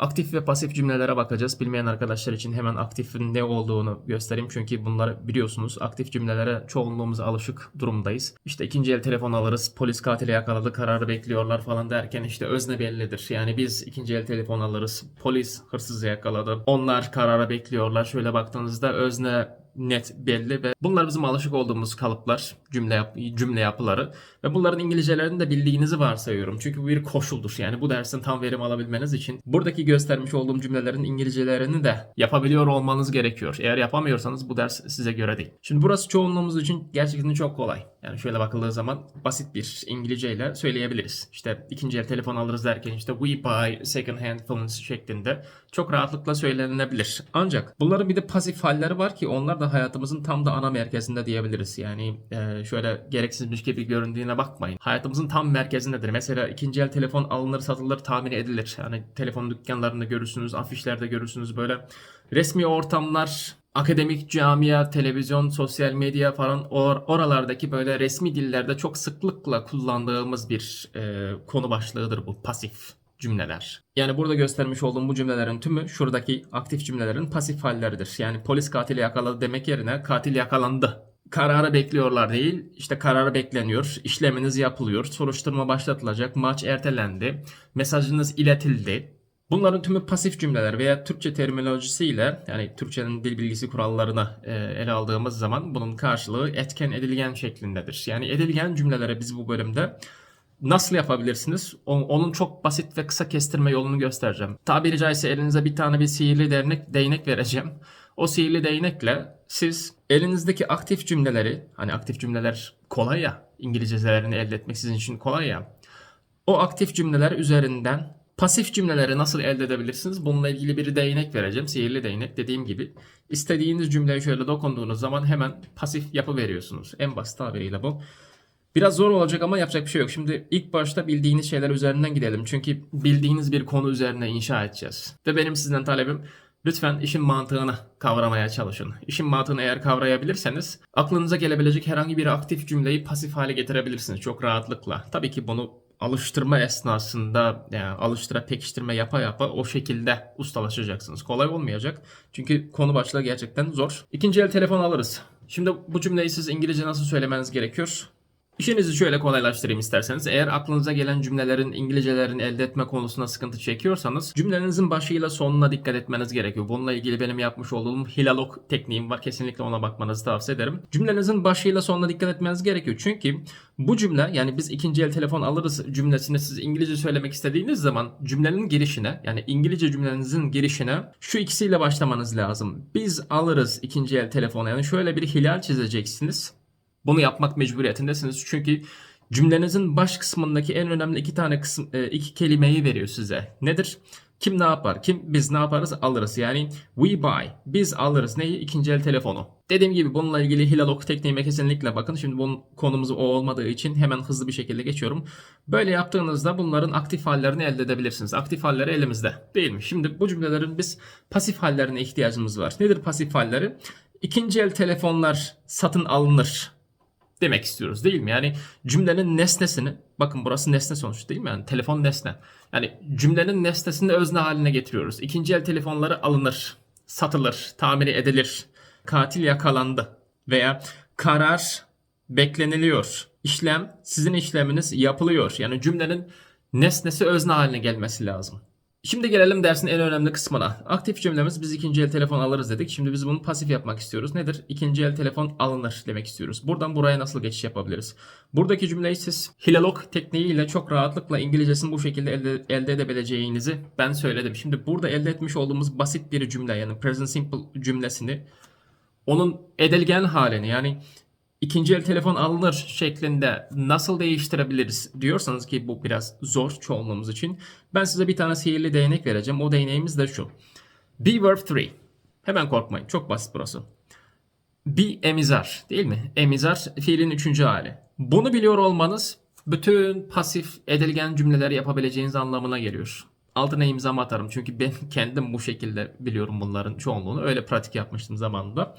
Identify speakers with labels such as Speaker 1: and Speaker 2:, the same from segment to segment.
Speaker 1: Aktif ve pasif cümlelere bakacağız. Bilmeyen arkadaşlar için hemen aktifin ne olduğunu göstereyim. Çünkü bunları biliyorsunuz. Aktif cümlelere çoğunluğumuz alışık durumdayız. İşte ikinci el telefon alırız. Polis katili yakaladı. Kararı bekliyorlar falan derken işte özne bellidir. Yani biz ikinci el telefon alırız. Polis hırsızı yakaladı. Onlar karara bekliyorlar. Şöyle baktığınızda özne net belli ve bunlar bizim alışık olduğumuz kalıplar, cümle yap- cümle yapıları ve bunların İngilizcelerini de bildiğinizi varsayıyorum. Çünkü bu bir koşuldur. Yani bu dersin tam verim alabilmeniz için buradaki göstermiş olduğum cümlelerin İngilizcelerini de yapabiliyor olmanız gerekiyor. Eğer yapamıyorsanız bu ders size göre değil. Şimdi burası çoğunluğumuz için gerçekten çok kolay. Yani şöyle bakıldığı zaman basit bir İngilizce ile söyleyebiliriz. İşte ikinci el telefon alırız derken işte we buy second hand phones şeklinde çok rahatlıkla söylenilebilir. Ancak bunların bir de pasif halleri var ki onlar da hayatımızın tam da ana merkezinde diyebiliriz. Yani e, şöyle gereksizmiş gibi göründüğüne bakmayın. Hayatımızın tam merkezindedir. Mesela ikinci el telefon alınır satılır tahmin edilir. Yani telefon dükkanlarında görürsünüz, afişlerde görürsünüz böyle resmi ortamlar akademik camia, televizyon, sosyal medya falan or- oralardaki böyle resmi dillerde çok sıklıkla kullandığımız bir e, konu başlığıdır bu pasif cümleler. Yani burada göstermiş olduğum bu cümlelerin tümü şuradaki aktif cümlelerin pasif halleridir. Yani polis katili yakaladı demek yerine katil yakalandı. Kararı bekliyorlar değil, işte kararı bekleniyor, işleminiz yapılıyor, soruşturma başlatılacak, maç ertelendi, mesajınız iletildi. Bunların tümü pasif cümleler veya Türkçe terminolojisiyle yani Türkçenin dil bilgisi kurallarını e, ele aldığımız zaman bunun karşılığı etken edilgen şeklindedir. Yani edilgen cümlelere biz bu bölümde nasıl yapabilirsiniz? Onun çok basit ve kısa kestirme yolunu göstereceğim. Tabiri caizse elinize bir tane bir sihirli değnek, değnek vereceğim. O sihirli değnekle siz elinizdeki aktif cümleleri, hani aktif cümleler kolay ya, İngilizcelerini elde etmek sizin için kolay ya. O aktif cümleler üzerinden pasif cümleleri nasıl elde edebilirsiniz? Bununla ilgili bir değnek vereceğim. Sihirli değnek dediğim gibi. İstediğiniz cümleye şöyle dokunduğunuz zaman hemen pasif yapı veriyorsunuz. En basit tabiriyle bu. Biraz zor olacak ama yapacak bir şey yok. Şimdi ilk başta bildiğiniz şeyler üzerinden gidelim. Çünkü bildiğiniz bir konu üzerine inşa edeceğiz. Ve benim sizden talebim lütfen işin mantığını kavramaya çalışın. İşin mantığını eğer kavrayabilirseniz aklınıza gelebilecek herhangi bir aktif cümleyi pasif hale getirebilirsiniz çok rahatlıkla. Tabii ki bunu alıştırma esnasında yani alıştıra pekiştirme yapa yapa o şekilde ustalaşacaksınız. Kolay olmayacak. Çünkü konu başlığı gerçekten zor. İkinci el telefon alırız. Şimdi bu cümleyi siz İngilizce nasıl söylemeniz gerekiyor? İşinizi şöyle kolaylaştırayım isterseniz. Eğer aklınıza gelen cümlelerin İngilizcelerini elde etme konusunda sıkıntı çekiyorsanız cümlenizin başıyla sonuna dikkat etmeniz gerekiyor. Bununla ilgili benim yapmış olduğum hilalok tekniğim var. Kesinlikle ona bakmanızı tavsiye ederim. Cümlenizin başıyla sonuna dikkat etmeniz gerekiyor. Çünkü bu cümle yani biz ikinci el telefon alırız cümlesini siz İngilizce söylemek istediğiniz zaman cümlenin girişine yani İngilizce cümlenizin girişine şu ikisiyle başlamanız lazım. Biz alırız ikinci el telefonu yani şöyle bir hilal çizeceksiniz. Bunu yapmak mecburiyetindesiniz. Çünkü cümlenizin baş kısmındaki en önemli iki tane kısım, e, iki kelimeyi veriyor size. Nedir? Kim ne yapar? Kim biz ne yaparız? Alırız. Yani we buy. Biz alırız. Neyi? İkinci el telefonu. Dediğim gibi bununla ilgili hilalok tekniğime kesinlikle bakın. Şimdi bunun konumuz o olmadığı için hemen hızlı bir şekilde geçiyorum. Böyle yaptığınızda bunların aktif hallerini elde edebilirsiniz. Aktif halleri elimizde değil mi? Şimdi bu cümlelerin biz pasif hallerine ihtiyacımız var. Nedir pasif halleri? İkinci el telefonlar satın alınır demek istiyoruz değil mi? Yani cümlenin nesnesini bakın burası nesne sonuçta değil mi? Yani telefon nesne. Yani cümlenin nesnesini özne haline getiriyoruz. İkinci el telefonları alınır, satılır, tamir edilir. Katil yakalandı veya karar bekleniliyor. İşlem sizin işleminiz yapılıyor. Yani cümlenin nesnesi özne haline gelmesi lazım. Şimdi gelelim dersin en önemli kısmına. Aktif cümlemiz biz ikinci el telefon alırız dedik. Şimdi biz bunu pasif yapmak istiyoruz. Nedir? İkinci el telefon alınır demek istiyoruz. Buradan buraya nasıl geçiş yapabiliriz? Buradaki cümleyi siz hilalok tekniğiyle çok rahatlıkla İngilizcesini bu şekilde elde, elde edebileceğinizi ben söyledim. Şimdi burada elde etmiş olduğumuz basit bir cümle yani present simple cümlesini onun edilgen halini yani ikinci el telefon alınır şeklinde nasıl değiştirebiliriz diyorsanız ki bu biraz zor çoğunluğumuz için. Ben size bir tane sihirli değnek vereceğim. O değneğimiz de şu. Be verb 3. Hemen korkmayın. Çok basit burası. Be emizar değil mi? Emizar fiilin üçüncü hali. Bunu biliyor olmanız bütün pasif edilgen cümleleri yapabileceğiniz anlamına geliyor. Altına imzamı atarım çünkü ben kendim bu şekilde biliyorum bunların çoğunluğunu. Öyle pratik yapmıştım zamanında.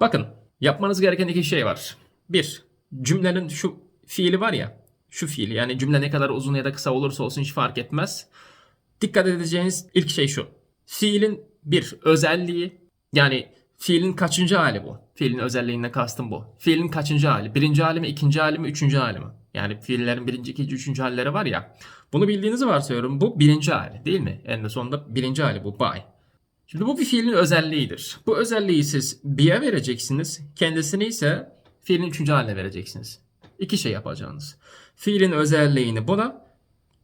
Speaker 1: Bakın yapmanız gereken iki şey var. Bir, cümlenin şu fiili var ya, şu fiili yani cümle ne kadar uzun ya da kısa olursa olsun hiç fark etmez. Dikkat edeceğiniz ilk şey şu. Fiilin bir özelliği yani fiilin kaçıncı hali bu? Fiilin özelliğinden kastım bu. Fiilin kaçıncı hali? Birinci hali mi, ikinci hali mi, üçüncü hali mi? Yani fiillerin birinci, ikinci, üçüncü halleri var ya. Bunu bildiğinizi varsayıyorum. Bu birinci hali değil mi? En sonunda birinci hali bu. By. Şimdi bu bir fiilin özelliğidir. Bu özelliği siz be'ye vereceksiniz. Kendisini ise fiilin üçüncü haline vereceksiniz. İki şey yapacağınız. Fiilin özelliğini buna,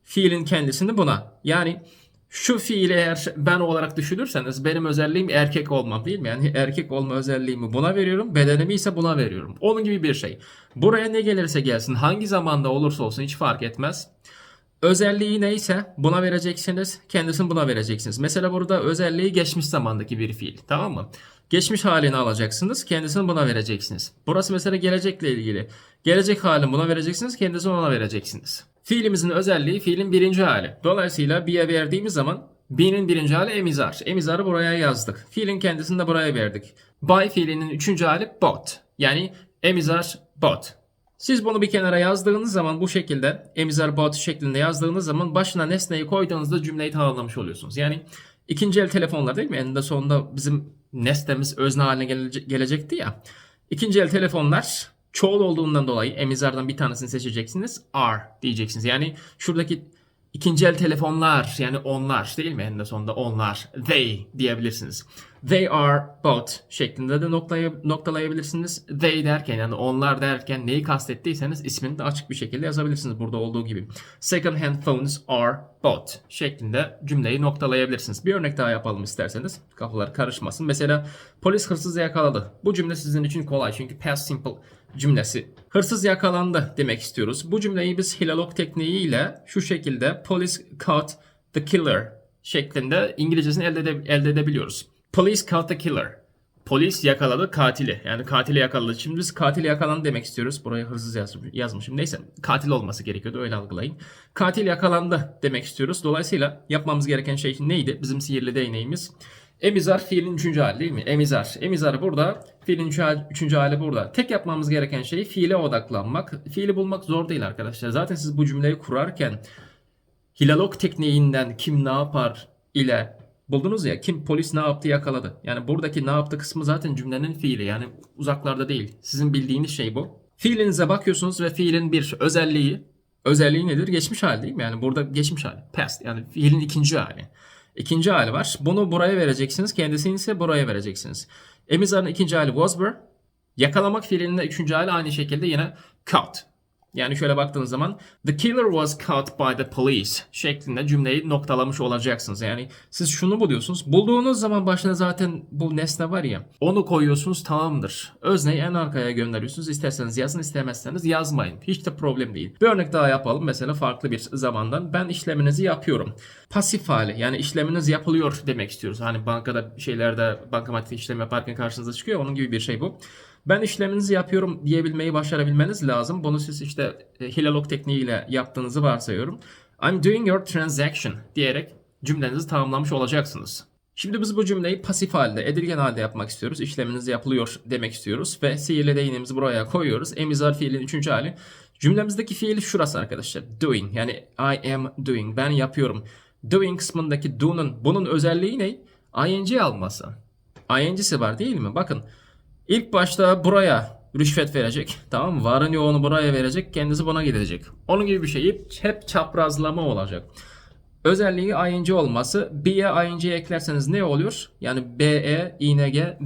Speaker 1: fiilin kendisini buna. Yani şu fiili eğer ben olarak düşünürseniz benim özelliğim erkek olmam değil mi? Yani erkek olma özelliğimi buna veriyorum, bedenimi ise buna veriyorum. Onun gibi bir şey. Buraya ne gelirse gelsin, hangi zamanda olursa olsun hiç fark etmez. Özelliği neyse buna vereceksiniz. Kendisini buna vereceksiniz. Mesela burada özelliği geçmiş zamandaki bir fiil. Tamam mı? Geçmiş halini alacaksınız. Kendisini buna vereceksiniz. Burası mesela gelecekle ilgili. Gelecek halini buna vereceksiniz. Kendisini ona vereceksiniz. Fiilimizin özelliği fiilin birinci hali. Dolayısıyla be'ye verdiğimiz zaman be'nin birinci hali emizar. Emizarı buraya yazdık. Fiilin kendisini de buraya verdik. By fiilinin üçüncü hali bot. Yani emizar bot. Siz bunu bir kenara yazdığınız zaman bu şekilde emizar bot şeklinde yazdığınız zaman başına nesneyi koyduğunuzda cümleyi tamamlamış oluyorsunuz. Yani ikinci el telefonlar değil mi? Eninde sonunda bizim nesnemiz özne haline gelece- gelecekti ya. İkinci el telefonlar çoğul olduğundan dolayı emizardan bir tanesini seçeceksiniz. Are diyeceksiniz. Yani şuradaki ikinci el telefonlar yani onlar değil mi? Eninde sonunda onlar. They diyebilirsiniz. They are both şeklinde de noktaya, noktalayabilirsiniz. They derken yani onlar derken neyi kastettiyseniz ismini de açık bir şekilde yazabilirsiniz burada olduğu gibi. Second hand phones are both şeklinde cümleyi noktalayabilirsiniz. Bir örnek daha yapalım isterseniz. Kafalar karışmasın. Mesela polis hırsızı yakaladı. Bu cümle sizin için kolay çünkü past simple cümlesi. Hırsız yakalandı demek istiyoruz. Bu cümleyi biz hilalog tekniğiyle şu şekilde police caught the killer şeklinde İngilizcesini elde, ede- elde edebiliyoruz. Police caught the killer. Polis yakaladı katili. Yani katili yakaladı. Şimdi biz katili yakalandı demek istiyoruz. Buraya hırsız yazmış, yazmışım. Neyse katil olması gerekiyordu öyle algılayın. Katil yakalandı demek istiyoruz. Dolayısıyla yapmamız gereken şey neydi? Bizim sihirli değneğimiz. Emizar fiilin üçüncü hali değil mi? Emizar. Emizar burada. Fiilin üçüncü hali, burada. Tek yapmamız gereken şey fiile odaklanmak. Fiili bulmak zor değil arkadaşlar. Zaten siz bu cümleyi kurarken hilalog tekniğinden kim ne yapar ile buldunuz ya kim polis ne yaptı yakaladı. Yani buradaki ne yaptı kısmı zaten cümlenin fiili yani uzaklarda değil. Sizin bildiğiniz şey bu. Fiilinize bakıyorsunuz ve fiilin bir özelliği özelliği nedir? Geçmiş hali değil mi? Yani burada geçmiş hali. Past yani fiilin ikinci hali. İkinci hali var. Bunu buraya vereceksiniz. Kendisini ise buraya vereceksiniz. Emizar'ın ikinci hali was were. Yakalamak fiilinin de üçüncü hali aynı şekilde yine caught. Yani şöyle baktığınız zaman the killer was caught by the police şeklinde cümleyi noktalamış olacaksınız. Yani siz şunu buluyorsunuz. Bulduğunuz zaman başına zaten bu nesne var ya onu koyuyorsunuz tamamdır. Özneyi en arkaya gönderiyorsunuz. İsterseniz yazın istemezseniz yazmayın. Hiç de problem değil. Bir örnek daha yapalım. Mesela farklı bir zamandan ben işleminizi yapıyorum. Pasif hali yani işleminiz yapılıyor demek istiyoruz. Hani bankada şeylerde bankamatik işlem yaparken karşınıza çıkıyor. Onun gibi bir şey bu. Ben işleminizi yapıyorum diyebilmeyi başarabilmeniz lazım. Bunu siz işte e, hilalog tekniğiyle yaptığınızı varsayıyorum. I'm doing your transaction diyerek cümlenizi tamamlamış olacaksınız. Şimdi biz bu cümleyi pasif halde, edilgen halde yapmak istiyoruz. İşleminiz yapılıyor demek istiyoruz ve sihirli değneğimizi buraya koyuyoruz. Emizar fiilin üçüncü hali. Cümlemizdeki fiil şurası arkadaşlar. Doing yani I am doing. Ben yapıyorum. Doing kısmındaki do'nun bunun özelliği ne? ing alması. ing'si var değil mi? Bakın İlk başta buraya rüşvet verecek. Tamam mı? Varın yoğunu buraya verecek. Kendisi buna gidecek. Onun gibi bir şey. Hep, çaprazlama olacak. Özelliği ing olması. Be'ye ing eklerseniz ne oluyor? Yani be, ing,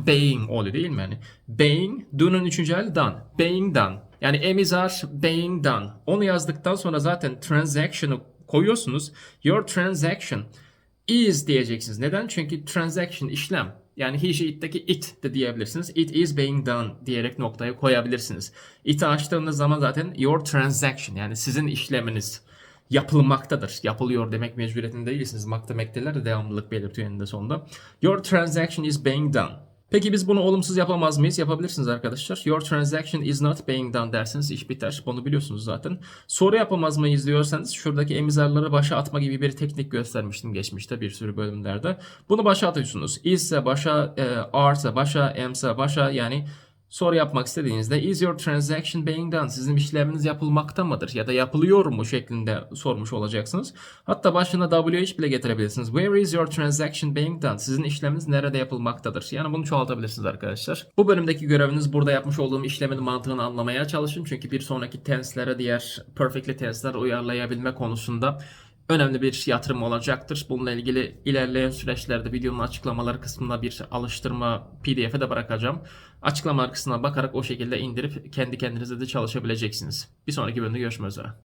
Speaker 1: being oluyor değil mi? Yani being, do'nun üçüncü hali done. Being done. Yani emizar being done. Onu yazdıktan sonra zaten transaction'ı koyuyorsunuz. Your transaction is diyeceksiniz. Neden? Çünkü transaction işlem. Yani he, she, it'teki it de diyebilirsiniz. It is being done diyerek noktayı koyabilirsiniz. It'i açtığınız zaman zaten your transaction yani sizin işleminiz yapılmaktadır. Yapılıyor demek mecburiyetinde değilsiniz. Mak demekteler de devamlılık belirtiyor eninde sonunda. Your transaction is being done. Peki biz bunu olumsuz yapamaz mıyız? Yapabilirsiniz arkadaşlar. Your transaction is not being done derseniz iş biter. Bunu biliyorsunuz zaten. Soru yapamaz mıyız diyorsanız şuradaki emizarları başa atma gibi bir teknik göstermiştim geçmişte bir sürü bölümlerde. Bunu başa atıyorsunuz. Is ise başa, e, are başa, am başa yani soru yapmak istediğinizde is your transaction being done? Sizin işleminiz yapılmakta mıdır ya da yapılıyor mu şeklinde sormuş olacaksınız. Hatta başına WH bile getirebilirsiniz. Where is your transaction being done? Sizin işleminiz nerede yapılmaktadır? Yani bunu çoğaltabilirsiniz arkadaşlar. Bu bölümdeki göreviniz burada yapmış olduğum işlemin mantığını anlamaya çalışın. Çünkü bir sonraki tenslere diğer perfectly tensler uyarlayabilme konusunda önemli bir yatırım olacaktır. Bununla ilgili ilerleyen süreçlerde videonun açıklamaları kısmında bir alıştırma pdf'e de bırakacağım. Açıklamalar kısmına bakarak o şekilde indirip kendi kendinize de çalışabileceksiniz. Bir sonraki bölümde görüşmek üzere.